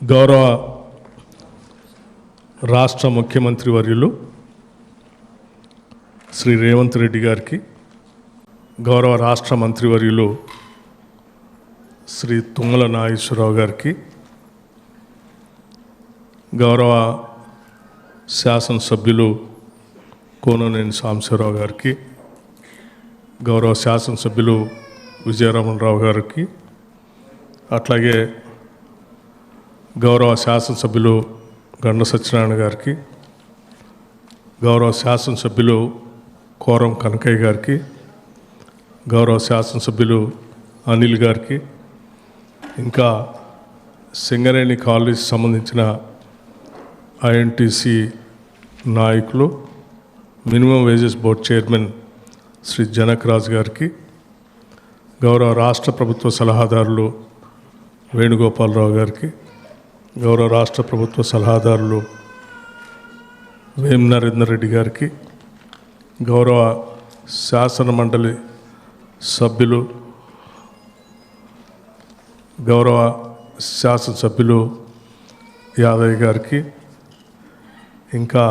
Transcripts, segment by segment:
గౌరవ రాష్ట్ర ముఖ్యమంత్రి వర్యులు శ్రీ రేవంత్ రెడ్డి గారికి గౌరవ రాష్ట్ర మంత్రివర్యులు శ్రీ తుమ్మల నాగేశ్వరరావు గారికి గౌరవ శాసనసభ్యులు కోననేని సాంబశివరావు గారికి గౌరవ శాసనసభ్యులు విజయరమణరావు గారికి అట్లాగే గౌరవ శాసనసభ్యులు గండ సత్యనారాయణ గారికి గౌరవ శాసనసభ్యులు కోరం కనకయ్య గారికి గౌరవ శాసనసభ్యులు అనిల్ గారికి ఇంకా సింగరేణి కాలేజ్ సంబంధించిన ఐఎన్టీసీ నాయకులు minimum wages board chairman Shri Janak Raj గారికి గౌరవ రాష్ట్ర ప్రభుత్వ సలహాదారులు వేణుగోపాలరావు గారికి గౌరవ రాష్ట్ర ప్రభుత్వ సలహాదారులు వేం నరేందర్ రెడ్డి గారికి గౌరవ శాసన మండలి సభ్యులు గౌరవ శాసనసభ్యులు యాదయ్య గారికి ఇంకా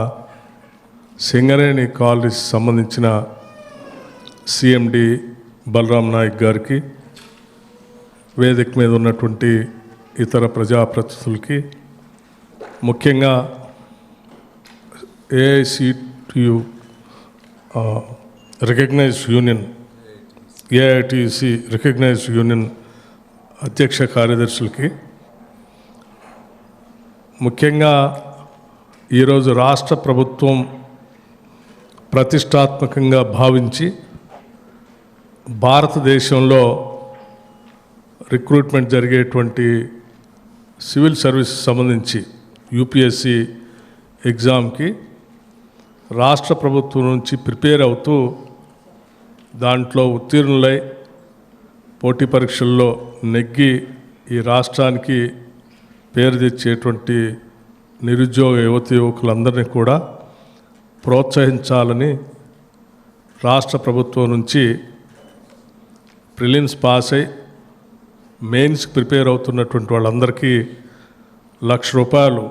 సింగరేణి కాలేజ్ సంబంధించిన సిఎండి బలరాం నాయక్ గారికి వేదిక మీద ఉన్నటువంటి ఇతర ప్రజాప్రతినిధులకి ముఖ్యంగా AICTU recognised union AITC recognised union అధ్యక్ష కార్యదర్శులకి ముఖ్యంగా ఈరోజు రాష్ట్ర ప్రభుత్వం ప్రతిష్టాత్మకంగా భావించి భారతదేశంలో రిక్రూట్మెంట్ జరిగేటువంటి సివిల్ సర్వీస్ సంబంధించి యూపీఎస్సి ఎగ్జామ్కి రాష్ట్ర ప్రభుత్వం నుంచి ప్రిపేర్ అవుతూ దాంట్లో ఉత్తీర్ణులై పోటీ పరీక్షల్లో నెగ్గి ఈ రాష్ట్రానికి పేరు తెచ్చేటువంటి నిరుద్యోగ యువతి యువకులందరినీ కూడా ప్రోత్సహించాలని రాష్ట్ర ప్రభుత్వం నుంచి ప్రిలిమ్స్ పాస్ అయి మెయిన్స్ ప్రిపేర్ అవుతున్నటువంటి వాళ్ళందరికీ లక్ష రూపాయలు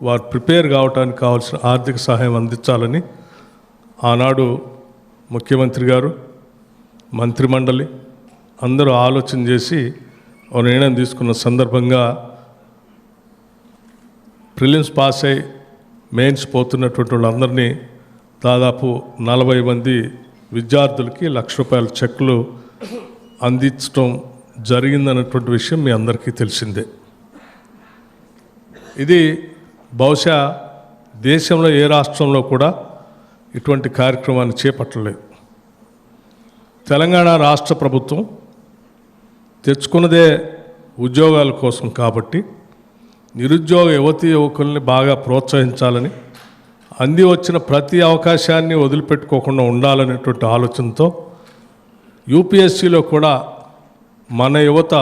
వారు ప్రిపేర్ కావడానికి కావాల్సిన ఆర్థిక సహాయం అందించాలని ఆనాడు ముఖ్యమంత్రి గారు మంత్రిమండలి అందరూ ఆలోచన చేసి ఒక నిర్ణయం తీసుకున్న సందర్భంగా ప్రిలిమ్స్ పాస్ అయి మెయిన్స్ పోతున్నటువంటి వాళ్ళందరినీ దాదాపు నలభై మంది విద్యార్థులకి లక్ష రూపాయల చెక్కులు అందించడం జరిగిందన్నటువంటి విషయం మీ అందరికీ తెలిసిందే. ఇది బహుశా దేశంలో ఏ రాష్ట్రంలో కూడా ఇటువంటి కార్యక్రమాన్ని చేపట్టలేదు. తెలంగాణ రాష్ట్ర ప్రభుత్వం తెచ్చుకున్నదే ఉద్యోగాల కోసం కాబట్టి నిరుద్యోగ యువతీ యువకుల్ని బాగా ప్రోత్సహించాలని అంది వచ్చిన ప్రతి అవకాశాన్ని వదిలిపెట్టుకోకుండా ఉండాలనేటువంటి ఆలోచనతో యూపీఎస్సీలో కూడా మన యువత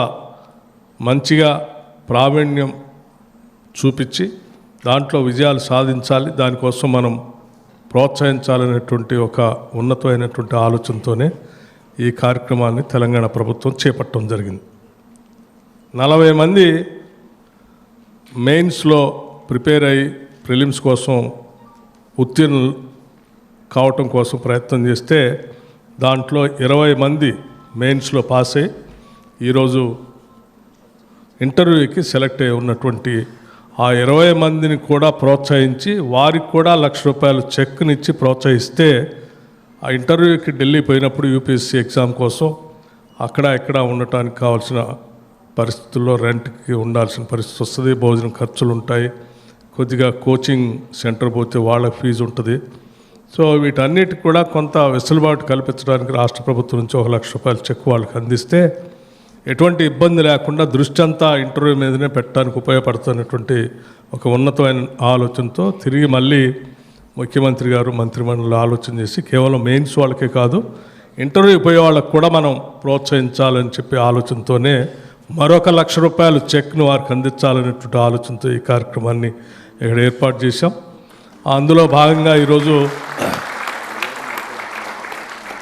మంచిగా ప్రావీణ్యం చూపించి దాంట్లో విజయాలు సాధించాలి. దానికోసం మనం ప్రోత్సహించాలనేటువంటి ఒక ఉన్నతమైనటువంటి ఆలోచనతోనే ఈ కార్యక్రమాన్ని తెలంగాణ ప్రభుత్వం చేపట్టడం జరిగింది. నలభై మంది మెయిన్స్లో ప్రిపేర్ అయ్యి ప్రిలిమ్స్ కోసం ఉత్తీర్ణులు కావటం కోసం ప్రయత్నం చేస్తే దాంట్లో ఇరవై మంది మెయిన్స్లో పాస్ అయ్యి ఈరోజు ఇంటర్వ్యూకి సెలెక్ట్ అయి ఉన్నటువంటి ఆ ఇరవై మందిని కూడా ప్రోత్సహించి వారికి కూడా లక్ష రూపాయలు చెక్నిచ్చి ప్రోత్సహిస్తే ఆ ఇంటర్వ్యూకి ఢిల్లీ పోయినప్పుడు యూపీఎస్సీ ఎగ్జామ్ కోసం అక్కడ ఇక్కడ ఉండటానికి కావాల్సిన పరిస్థితుల్లో రెంట్కి ఉండాల్సిన పరిస్థితి వస్తుంది భోజనం ఖర్చులు ఉంటాయి కొద్దిగా కోచింగ్ సెంటర్ పోతే వాళ్ళ ఫీజు ఉంటుంది. సో వీటన్నిటికి కూడా కొంత వెసులుబాటు కల్పించడానికి రాష్ట్ర ప్రభుత్వం నుంచి ఒక లక్ష రూపాయలు చెక్ వాళ్ళకి అందిస్తే ఎటువంటి ఇబ్బంది లేకుండా దృష్టి అంతా ఇంటర్వ్యూ మీదనే పెట్టడానికి ఉపయోగపడుతున్నటువంటి ఒక ఉన్నతమైన ఆలోచనతో తిరిగి మళ్ళీ ముఖ్యమంత్రి గారు మంత్రిమండలి ఆలోచన చేసి కేవలం మెయిన్స్ వాళ్ళకే కాదు ఇంటర్వ్యూ పోయే వాళ్ళకు కూడా మనం ప్రోత్సహించాలని చెప్పి ఆలోచనతోనే మరొక లక్ష రూపాయలు చెక్ను వారికి అందించాలనేటువంటి ఆలోచనతో ఈ కార్యక్రమాన్ని ఇక్కడ ఏర్పాటు చేశాం. అందులో భాగంగా ఈరోజు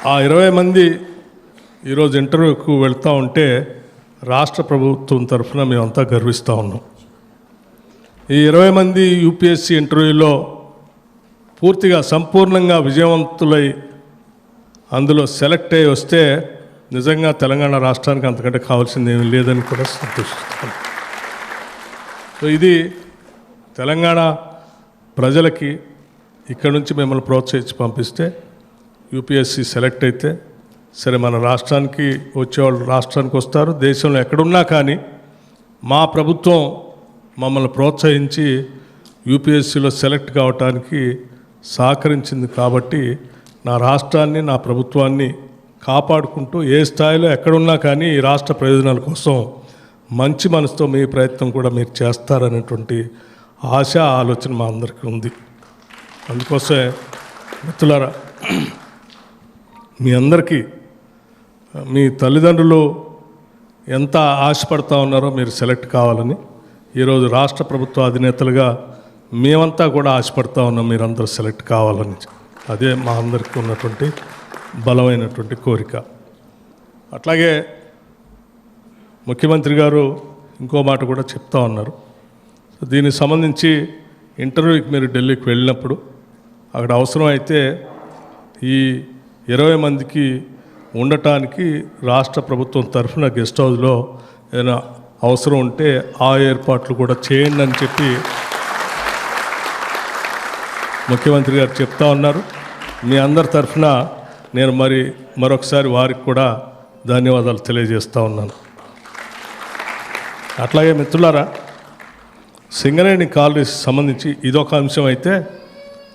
ఆ ఇరవై మంది ఈరోజు ఇంటర్వ్యూకు వెళ్తూ ఉంటే రాష్ట్ర ప్రభుత్వం తరఫున మేమంతా గర్విస్తూ ఉన్నాం. ఈ ఇరవై మంది యూపీఎస్సీ ఇంటర్వ్యూలో పూర్తిగా సంపూర్ణంగా విజయవంతులై అందులో సెలెక్ట్ అయ్యి వస్తే నిజంగా తెలంగాణ రాష్ట్రానికి అంతకంటే కావాల్సింది ఏమీ లేదని కూడా సంతోషిస్తున్నాను సో ఇది తెలంగాణ ప్రజలకి ఇక్కడ నుంచి మిమ్మల్ని ప్రోత్సహించి పంపిస్తే యూపీఎస్సీ సెలెక్ట్ అయితే సరే మన రాష్ట్రానికి వచ్చేవాళ్ళు రాష్ట్రానికి వస్తారు దేశంలో ఎక్కడున్నా కానీ మా ప్రభుత్వం మమ్మల్ని ప్రోత్సహించి యూపీఎస్సీలో సెలెక్ట్ కావటానికి సహకరించింది కాబట్టి నా రాష్ట్రాన్ని నా ప్రభుత్వాన్ని కాపాడుకుంటూ ఏ స్థాయిలో ఎక్కడున్నా కానీ ఈ రాష్ట్ర ప్రయోజనాల కోసం మంచి మనసుతో మీ ప్రయత్నం కూడా మీరు చేస్తారనేటువంటి ఆశ ఆలోచన మా అందరికీ ఉంది. అందుకోసమే మిత్రులారా మీ అందరికీ మీ తల్లిదండ్రులు ఎంత ఆశపడతా ఉన్నారో మీరు సెలెక్ట్ కావాలని ఈరోజు రాష్ట్ర ప్రభుత్వ అధినేతలుగా మేమంతా కూడా ఆశపడతా ఉన్నాం మీరందరూ సెలెక్ట్ కావాలని. అదే మా అందరికీ ఉన్నటువంటి బలమైనటువంటి కోరిక. అట్లాగే ముఖ్యమంత్రి గారు ఇంకో మాట కూడా చెప్తా ఉన్నారు. దీనికి సంబంధించి ఇంటర్వ్యూకి మీరు ఢిల్లీకి వెళ్ళినప్పుడు అక్కడ అవసరం అయితే ఈ ఇరవై మందికి ఉండటానికి రాష్ట్ర ప్రభుత్వం తరఫున గెస్ట్ హౌస్లో ఏదైనా అవసరం ఉంటే ఆ ఏర్పాట్లు కూడా చేయండి అని చెప్పి ముఖ్యమంత్రి గారు చెప్తా ఉన్నారు. మీ అందరి తరఫున నేను మరి మరొకసారి వారికి కూడా ధన్యవాదాలు తెలియజేస్తూ ఉన్నాను. అట్లాగే మిత్రులారా సింగరేణి కాలనీకి సంబంధించి ఇదొక అంశం అయితే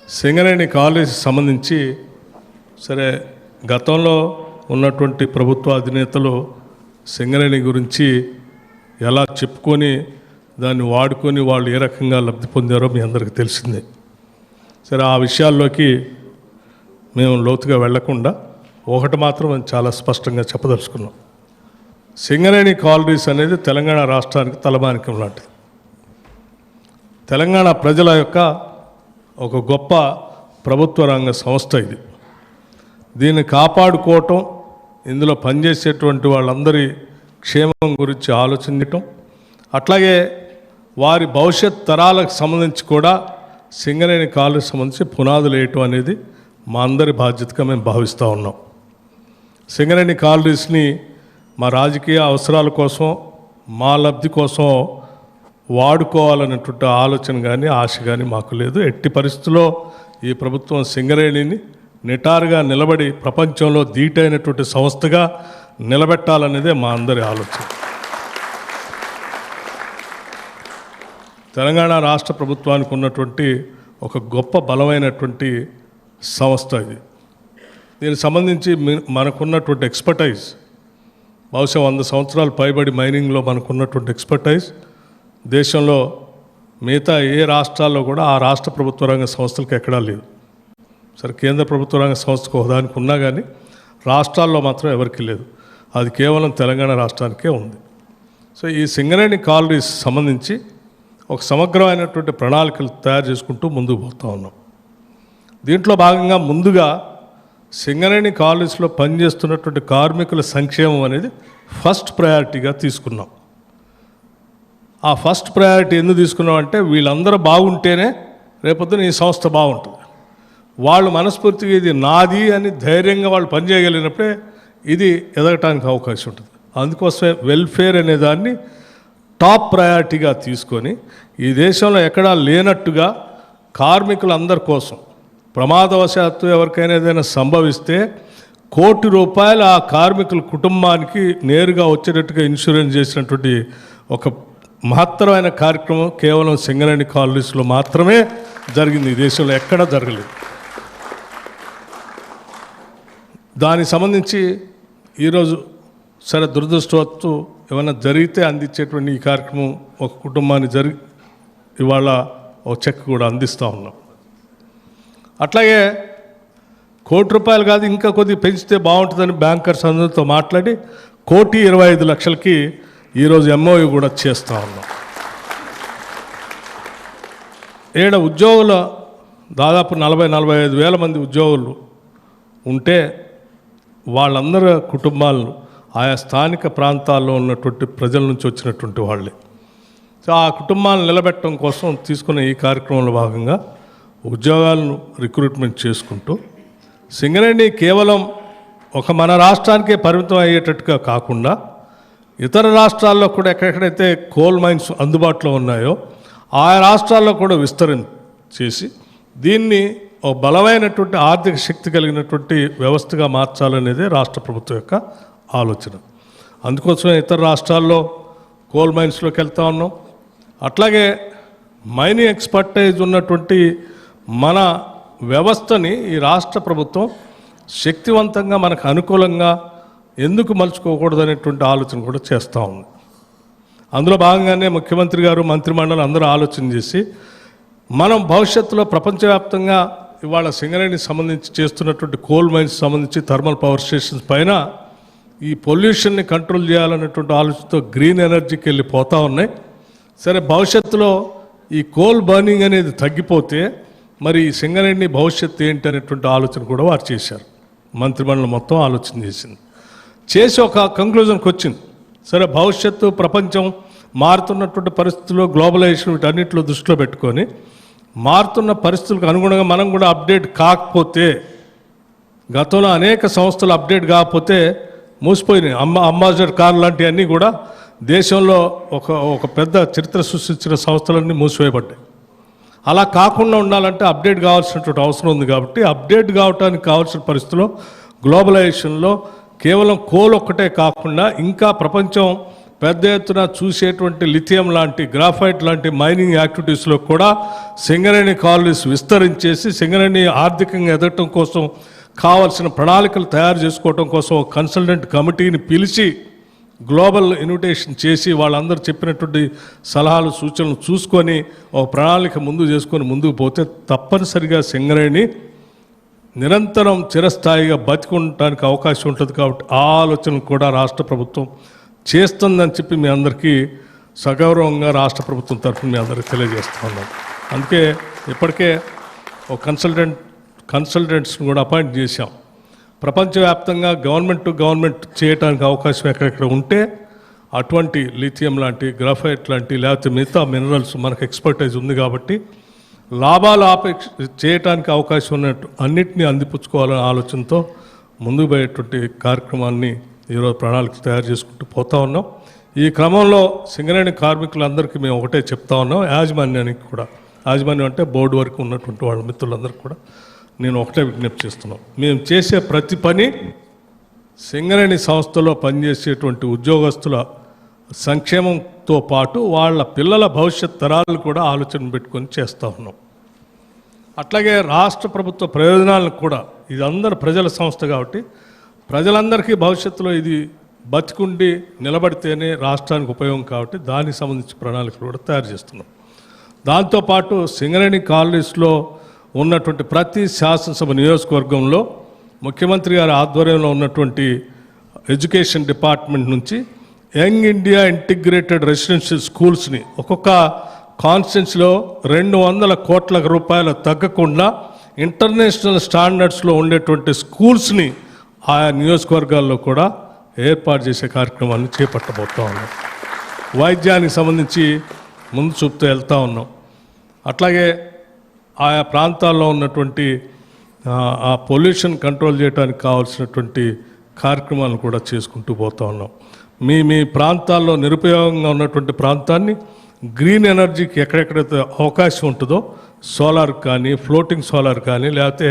సింగరేణి కాలనీకి సంబంధించి సరే గతంలో ఉన్నటువంటి ప్రభుత్వ అధినేతలు సింగరేణి గురించి ఎలా చెప్పుకొని దాన్ని వాడుకొని వాళ్ళు ఏ రకంగా లబ్ధి పొందారో మీ అందరికీ తెలిసిందే. సరే ఆ విషయాల్లోకి మేము లోతుగా వెళ్ళకుండా ఒకటి మాత్రం మేము చాలా స్పష్టంగా చెప్పదలుచుకున్నాం. సింగరేణి కాలనీస్ అనేది తెలంగాణ రాష్ట్రానికి తలమానికం లాంటిది. తెలంగాణ ప్రజల యొక్క ఒక గొప్ప ప్రభుత్వ రంగ సంస్థ ఇది. దీన్ని కాపాడుకోవటం ఇందులో పనిచేసేటువంటి వాళ్ళందరి క్షేమం గురించి ఆలోచించటం. అట్లాగే వారి భవిష్యత్ తరాలకు సంబంధించి కూడా సింగరేణి కాలేజ్ సంబంధించి పునాదులు వేయటం అనేది మా అందరి బాధ్యతగా మేము భావిస్తూ ఉన్నాం. సింగరేణి కాలనీస్ని మా రాజకీయ అవసరాల కోసం మా లబ్ధి కోసం వాడుకోవాలనేటువంటి ఆలోచన కానీ ఆశ కానీ మాకు లేదు. ఎట్టి పరిస్థితుల్లో ఈ ప్రభుత్వం సింగరేణిని నిటారుగా నిలబడి ప్రపంచంలో ధీటైనటువంటి సంస్థగా నిలబెట్టాలనేదే మా అందరి ఆలోచన. తెలంగాణ రాష్ట్ర ప్రభుత్వానికి ఉన్నటువంటి ఒక గొప్ప బలమైనటువంటి సంస్థ ఇది. దీనికి సంబంధించి మనకున్నటువంటి ఎక్స్పర్టైజ్ బహుశా వంద సంవత్సరాలు పైబడి మైనింగ్లో మనకున్నటువంటి ఎక్స్పర్టైజ్ దేశంలో మిగతా ఏ రాష్ట్రాల్లో కూడా ఆ రాష్ట్ర ప్రభుత్వ రంగ సంస్థలకు ఎక్కడా లేదు. సరే కేంద్ర ప్రభుత్వ రంగ సంస్థకు హోదానికి ఉన్నా కానీ రాష్ట్రాల్లో మాత్రం ఎవరికీ లేదు. అది కేవలం తెలంగాణ రాష్ట్రానికే ఉంది. సో ఈ సింగరేణి కాలనీస్ సంబంధించి ఒక సమగ్రమైనటువంటి ప్రణాళికలు తయారు చేసుకుంటూ ముందుకు పోతూ ఉన్నాం. దీంట్లో భాగంగా ముందుగా సింగరేణి కాలనీస్లో పనిచేస్తున్నటువంటి కార్మికుల సంక్షేమం అనేది ఫస్ట్ ప్రయారిటీగా తీసుకున్నాం. ఆ ఫస్ట్ ప్రయారిటీ ఎందుకు తీసుకున్నాం అంటే వీళ్ళందరూ బాగుంటేనే రేపొద్దున ఈ సంస్థ బాగుంటుంది. వాళ్ళు మనస్ఫూర్తిగా ఇది నాది అని ధైర్యంగా వాళ్ళు పనిచేయగలిగినప్పుడే ఇది ఎదగటానికి అవకాశం ఉంటుంది. అందుకోసమే వెల్ఫేర్ అనే దాన్ని టాప్ ప్రయారిటీగా తీసుకొని ఈ దేశంలో ఎక్కడా లేనట్టుగా కార్మికులందరి కోసం ప్రమాదవశాత్తు ఎవరికైనా ఏదైనా సంభవిస్తే కోటి రూపాయలు ఆ కార్మికుల కుటుంబానికి నేరుగా వచ్చేటట్టుగా ఇన్సూరెన్స్ చేసినటువంటి ఒక మహత్తరమైన కార్యక్రమం కేవలం సింగరేణి కాలనీస్లో మాత్రమే జరిగింది. ఈ దేశంలో ఎక్కడా జరగలేదు. దానికి సంబంధించి ఈరోజు సరే దురదృష్టవత్తు ఏమైనా జరిగితే అందించేటువంటి ఈ కార్యక్రమం ఒక కుటుంబాన్ని జరిగి ఇవాళ ఒక చెక్ కూడా అందిస్తూ ఉన్నాం. అట్లాగే కోటి రూపాయలు కాదు ఇంకా కొద్దిగా పెంచితే బాగుంటుందని బ్యాంకర్స్ అందరితో మాట్లాడి కోటి ఇరవై ఐదు లక్షలకి ఈరోజు ఎంఓయు కూడా చేస్తూ ఉన్నాం. ఏడ ఉద్యోగుల దాదాపు నలభై నలభై ఐదు వేల మంది ఉద్యోగులు ఉంటే వాళ్ళందరి కుటుంబాలను ఆయా స్థానిక ప్రాంతాల్లో ఉన్నటువంటి ప్రజల నుంచి వచ్చినటువంటి వాళ్ళే. సో ఆ కుటుంబాలను నిలబెట్టడం కోసం తీసుకున్న ఈ కార్యక్రమంలో భాగంగా ఉద్యోగాలను రిక్రూట్మెంట్ చేసుకుంటూ సింగరేణి కేవలం ఒక మన రాష్ట్రానికే పరిమితం అయ్యేటట్టుగా కాకుండా ఇతర రాష్ట్రాల్లో కూడా ఎక్కడెక్కడైతే కోల్ మైన్స్ అందుబాటులో ఉన్నాయో ఆయా రాష్ట్రాల్లో కూడా విస్తరణ చేసి దీన్ని ఒక బలమైనటువంటి ఆర్థిక శక్తి కలిగినటువంటి వ్యవస్థగా మార్చాలనేదే రాష్ట్ర ప్రభుత్వం యొక్క ఆలోచన. అందుకోసమే ఇతర రాష్ట్రాల్లో కోల్ మైన్స్లోకి వెళ్తా ఉన్నాం. అట్లాగే మైనింగ్ ఎక్స్పర్టైజ్ ఉన్నటువంటి మన వ్యవస్థని ఈ రాష్ట్ర ప్రభుత్వం శక్తివంతంగా మనకు అనుకూలంగా ఎందుకు మలుచుకోకూడదు అనేటువంటి ఆలోచన కూడా చేస్తూ ఉంది. అందులో భాగంగానే ముఖ్యమంత్రి గారు మంత్రిమండలి అందరూ ఆలోచన చేసి మనం భవిష్యత్తులో ప్రపంచవ్యాప్తంగా ఇవాళ సింగరేణికి సంబంధించి చేస్తున్నటువంటి కోల్ మైన్స్ సంబంధించి థర్మల్ పవర్ స్టేషన్స్ పైన ఈ పొల్యూషన్ని కంట్రోల్ చేయాలన్నటువంటి ఆలోచనతో గ్రీన్ ఎనర్జీకి వెళ్ళి పోతా ఉన్నాయి. సరే భవిష్యత్తులో ఈ కోల్ బర్నింగ్ అనేది తగ్గిపోతే మరి ఈ సింగరేణి భవిష్యత్తు ఏంటి అనేటువంటి ఆలోచన కూడా వారు చేశారు. మంత్రిమండలి మొత్తం ఆలోచన చేసింది. చేసి ఒక కంక్లూజన్కి వచ్చింది సరే భవిష్యత్తు ప్రపంచం మారుతున్నటువంటి పరిస్థితుల్లో గ్లోబలైజేషన్ వీటన్నిటిలో దృష్టిలో పెట్టుకొని మారుతున్న పరిస్థితులకు అనుగుణంగా మనం కూడా అప్డేట్ కాకపోతే గతంలో అనేక సంస్థలు అప్డేట్ కాకపోతే మూసిపోయినాయి. అమ్మ అంబాసిడర్ కార్ లాంటివన్నీ కూడా దేశంలో ఒక ఒక పెద్ద చరిత్ర సృష్టించిన సంస్థలన్నీ మూసివేయబడ్డాయి. అలా కాకుండా ఉండాలంటే అప్డేట్ కావాల్సినటువంటి అవసరం ఉంది కాబట్టి అప్డేట్ కావడానికి కావాల్సిన పరిస్థితిలో గ్లోబలైజేషన్లో కేవలం కోల్ ఒక్కటే కాకుండా ఇంకా ప్రపంచం పెద్ద ఎత్తున చూసేటువంటి లిథియం లాంటి గ్రాఫైట్ లాంటి మైనింగ్ యాక్టివిటీస్లో కూడా సింగరేణి కాలనీస్ విస్తరించేసి సింగరేణి ఆర్థికంగా ఎదగటం కోసం కావాల్సిన ప్రణాళికలు తయారు చేసుకోవటం కోసం కన్సల్టెంట్ కమిటీని పిలిచి గ్లోబల్ ఇన్విటేషన్ చేసి వాళ్ళందరూ చెప్పినటువంటి సలహాలు సూచనలు చూసుకొని ఒక ప్రణాళిక ముందు చేసుకొని ముందుకు పోతే తప్పనిసరిగా సింగరేణి నిరంతరం చిరస్థాయిగా బతికుండటానికి అవకాశం ఉంటుంది కాబట్టి ఆ ఆలోచన కూడా రాష్ట్ర ప్రభుత్వం చేస్తుందని చెప్పి మీ అందరికీ సగౌరవంగా రాష్ట్ర ప్రభుత్వం తరఫున మీ అందరికీ తెలియజేస్తూ ఉన్నాం. అందుకే ఇప్పటికే ఒక కన్సల్టెంట్ కన్సల్టెంట్స్ని కూడా అపాయింట్ చేశాం. ప్రపంచవ్యాప్తంగా గవర్నమెంట్ టు గవర్నమెంట్ చేయడానికి అవకాశం ఎక్కడెక్కడ ఉంటే అటువంటి లిథియం లాంటి గ్రాఫైట్ లాంటి లేకపోతే మిగతా మినరల్స్ మనకు ఎక్స్పర్టైజ్ ఉంది కాబట్టి లాభాలు ఆపేక్ష చేయటానికి అవకాశం ఉన్నట్టు అన్నిటినీ అందిపుచ్చుకోవాలనే ఆలోచనతో ముందుకు పోయేటువంటి కార్యక్రమాన్ని ఈరోజు ప్రణాళిక తయారు చేసుకుంటూ పోతా ఉన్నాం. ఈ క్రమంలో సింగరేణి కార్మికులందరికీ మేము ఒకటే చెప్తా ఉన్నాం. యాజమాన్యానికి కూడా. యాజమాన్యం అంటే బోర్డు వరకు ఉన్నటువంటి వాళ్ళ మిత్రులందరికీ కూడా నేను ఒకటే విజ్ఞప్తి చేస్తున్నాం. మేము చేసే ప్రతి పని సింగరేణి సంస్థలో పనిచేసేటువంటి ఉద్యోగస్తుల సంక్షేమంతో పాటు వాళ్ళ పిల్లల భవిష్యత్ తరాలు కూడా ఆలోచన పెట్టుకొని చేస్తూ ఉన్నాం. అట్లాగే రాష్ట్ర ప్రభుత్వ ప్రయోజనాలను కూడా ఇది అందరు ప్రజల సంస్థ కాబట్టి ప్రజలందరికీ భవిష్యత్తులో ఇది బతికుండి నిలబడితేనే రాష్ట్రానికి ఉపయోగం కాబట్టి దానికి సంబంధించి ప్రణాళికలు కూడా తయారు చేస్తున్నాం. దాంతోపాటు సింగరేణి కాలనీస్లో ఉన్నటువంటి ప్రతి శాసనసభ నియోజకవర్గంలో ముఖ్యమంత్రి గారి ఆధ్వర్యంలో ఉన్నటువంటి ఎడ్యుకేషన్ డిపార్ట్మెంట్ నుంచి యంగ్ ఇండియా ఇంటిగ్రేటెడ్ రెసిడెన్షియల్ స్కూల్స్ని ఒక్కొక్క కాన్స్టెన్స్లో రెండు వందల కోట్ల రూపాయలు తగ్గకుండా ఇంటర్నేషనల్ స్టాండర్డ్స్లో ఉండేటువంటి స్కూల్స్ని ఆయా నియోజకవర్గాల్లో కూడా ఏర్పాటు చేసే కార్యక్రమాన్ని చేపట్టబోతా ఉన్నాం. వైద్యానికి సంబంధించి ముందు చూపుతూ వెళ్తూ ఉన్నాం. అట్లాగే ఆయా ప్రాంతాల్లో ఉన్నటువంటి ఆ, పొల్యూషన్ కంట్రోల్ చేయడానికి కావాల్సినటువంటి కార్యక్రమాలను కూడా చేసుకుంటూ పోతా ఉన్నాం. మీ మీ ప్రాంతాల్లో నిరుపయోగంగా ఉన్నటువంటి ప్రాంతాన్ని గ్రీన్ ఎనర్జీకి ఎక్కడెక్కడైతే అవకాశం ఉంటుందో సోలార్ కానీ ఫ్లోటింగ్ సోలార్ కానీ లేకపోతే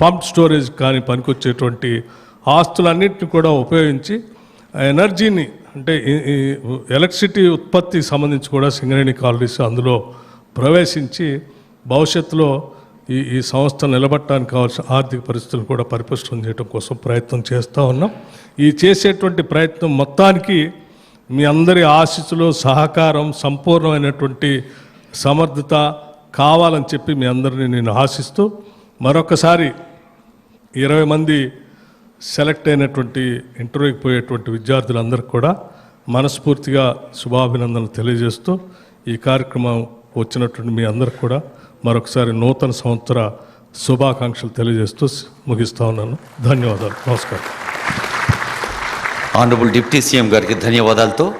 పంప్ స్టోరేజ్ కానీ పనికొచ్చేటువంటి ఆస్తులన్నింటినీ కూడా ఉపయోగించి ఆ ఎనర్జీని అంటే ఎలక్ట్రిసిటీ ఉత్పత్తి సంబంధించి కూడా సింగరేణి కాలనీస్ అందులో ప్రవేశించి భవిష్యత్తులో ఈ ఈ సంస్థ నిలబట్టడానికి కావాల్సిన ఆర్థిక పరిస్థితులు కూడా పరిపుష్టం చేయడం కోసం ప్రయత్నం చేస్తూ ఉన్నాం. ఈ చేసేటువంటి ప్రయత్నం మొత్తానికి మీ అందరి ఆశీస్సులు సహకారం సంపూర్ణమైనటువంటి సమర్థత కావాలని చెప్పి మీ అందరినీ నేను ఆశిస్తూ మరొకసారి ఇరవై మంది సెలెక్ట్ అయినటువంటి ఇంటర్వ్యూకి పోయేటువంటి విద్యార్థులందరికీ కూడా మనస్ఫూర్తిగా శుభాభినందనలు తెలియజేస్తూ ఈ కార్యక్రమం వచ్చినటువంటి మీ అందరికి కూడా మరొకసారి నూతన సంవత్సర శుభాకాంక్షలు తెలియజేస్తూ ముగిస్తా ఉన్నాను. ధన్యవాదాలు. నమస్కారం. ఆనరబుల్ డిప్యూటీ సీఎం గారికి ధన్యవాదాలతో